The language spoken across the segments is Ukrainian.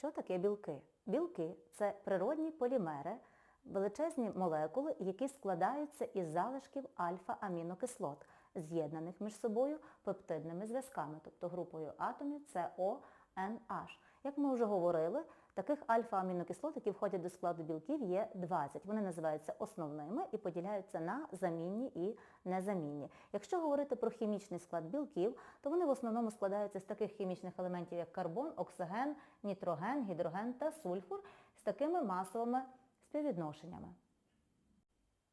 Що таке білки? Білки це природні полімери, величезні молекули, які складаються із залишків альфа-амінокислот, з'єднаних між собою пептидними зв'язками, тобто групою атомів CONH. Як ми вже говорили, таких альфа-амінокислот, які входять до складу білків, є 20. Вони називаються основними і поділяються на замінні і незамінні. Якщо говорити про хімічний склад білків, то вони в основному складаються з таких хімічних елементів, як карбон, оксиген, нітроген, гідроген та сульфур з такими масовими співвідношеннями.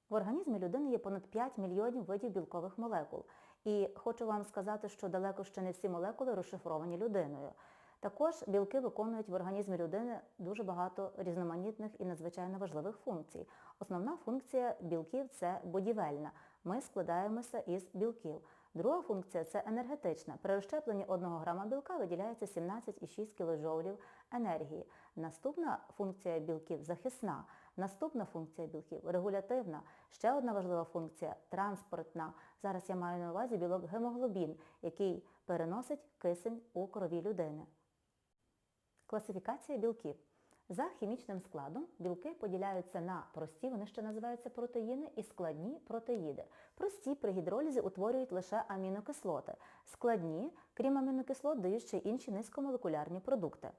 В організмі людини є понад 5 мільйонів видів білкових молекул. І хочу вам сказати, що далеко ще не всі молекули розшифровані людиною. Також білки виконують в організмі людини дуже багато різноманітних і надзвичайно важливих функцій. Основна функція білків це будівельна. Ми складаємося із білків. Друга функція це енергетична. При розщепленні 1 грама білка виділяється 17,6 кілоджоулів енергії. Наступна функція білків захисна. Наступна функція білків регулятивна. Ще одна важлива функція транспортна. Зараз я маю на увазі білок гемоглобін, який переносить кисень у крові людини. Класифікація білків. За хімічним складом білки поділяються на прості, вони ще називаються протеїни, і складні протеїди. Прості при гідролізі утворюють лише амінокислоти. Складні, крім амінокислот, дають ще інші низькомолекулярні продукти.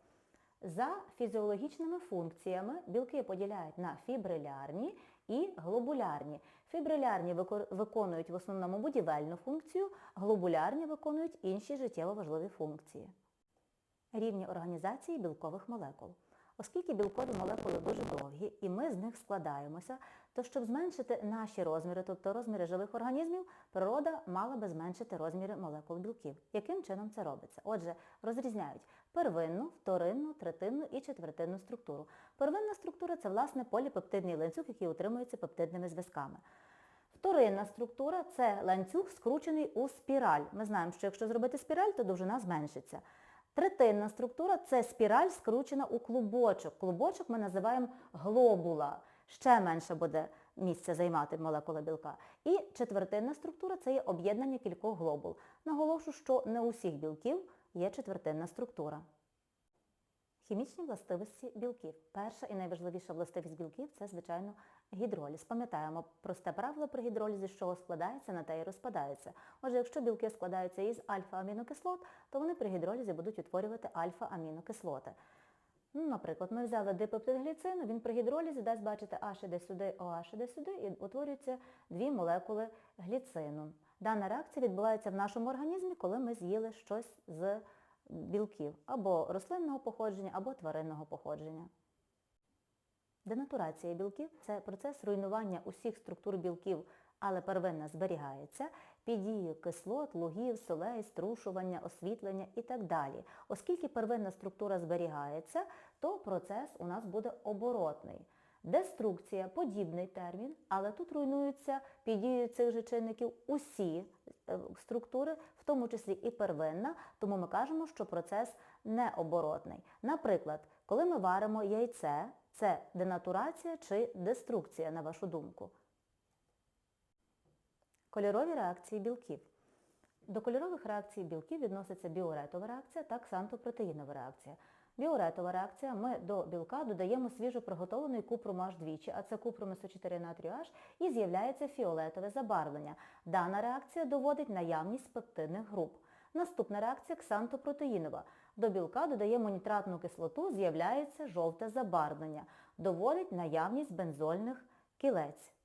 За фізіологічними функціями білки поділяють на фібрилярні і глобулярні. Фібрилярні виконують в основному будівельну функцію, глобулярні виконують інші життєво важливі функції. Рівні організації білкових молекул. Оскільки білкові молекули дуже довгі і ми з них складаємося, то щоб зменшити наші розміри, тобто розміри живих організмів, природа мала би зменшити розміри молекул білків. Яким чином це робиться? Отже, розрізняють первинну, вторинну, третинну і четвертинну структуру. Первинна структура це власне поліпептидний ланцюг, який утримується пептидними зв'язками. Вторинна структура це ланцюг, скручений у спіраль. Ми знаємо, що якщо зробити спіраль, то довжина зменшиться. Третинна структура це спіраль, скручена у клубочок. Клубочок ми називаємо глобула. Ще менше буде місця займати молекула білка. І четвертинна структура це є об'єднання кількох глобул. Наголошу, що не у всіх білків є четвертинна структура. Хімічні властивості білків. Перша і найважливіша властивість білків це, звичайно, гідроліз. Пам'ятаємо просте правило при гідролізі, чого складається, на те і розпадається. Отже, якщо білки складаються із альфа-амінокислот, то вони при гідролізі будуть утворювати альфа-амінокислоти. Ну, наприклад, ми взяли дипептидгліцину, він при гідролізі дасть, бачите, H іде сюди, OH іде сюди, і утворюються дві молекули гліцину. Дана реакція відбувається в нашому організмі, коли ми з'їли щось з білків або рослинного походження, або тваринного походження. Денатурація білків це процес руйнування усіх структур білків, але первинна зберігається під дією кислот, лугів, солей, струшування, освітлення і так далі. Оскільки первинна структура зберігається, то процес у нас буде оборотний. Деструкція подібний термін, але тут руйнуються під дією цих же чинників усі структури, в тому числі і первинна, тому ми кажемо, що процес необоротний. Наприклад, коли ми варимо яйце, це денатурація чи деструкція, на вашу думку. Кольорові реакції білків. До кольорових реакцій білків відноситься біоретова реакція та ксантопротеїнова реакція. Біоретова реакція ми до білка додаємо свіжо приготовлений купрум H двічі, а це купрум СО4 натрію H, і з'являється фіолетове забарвлення. Дана реакція доводить наявність пептидних груп. Наступна реакція ксантопротеїнова. До білка додаємо нітратну кислоту, з'являється жовте забарвлення. Доводить наявність бензольних кілець.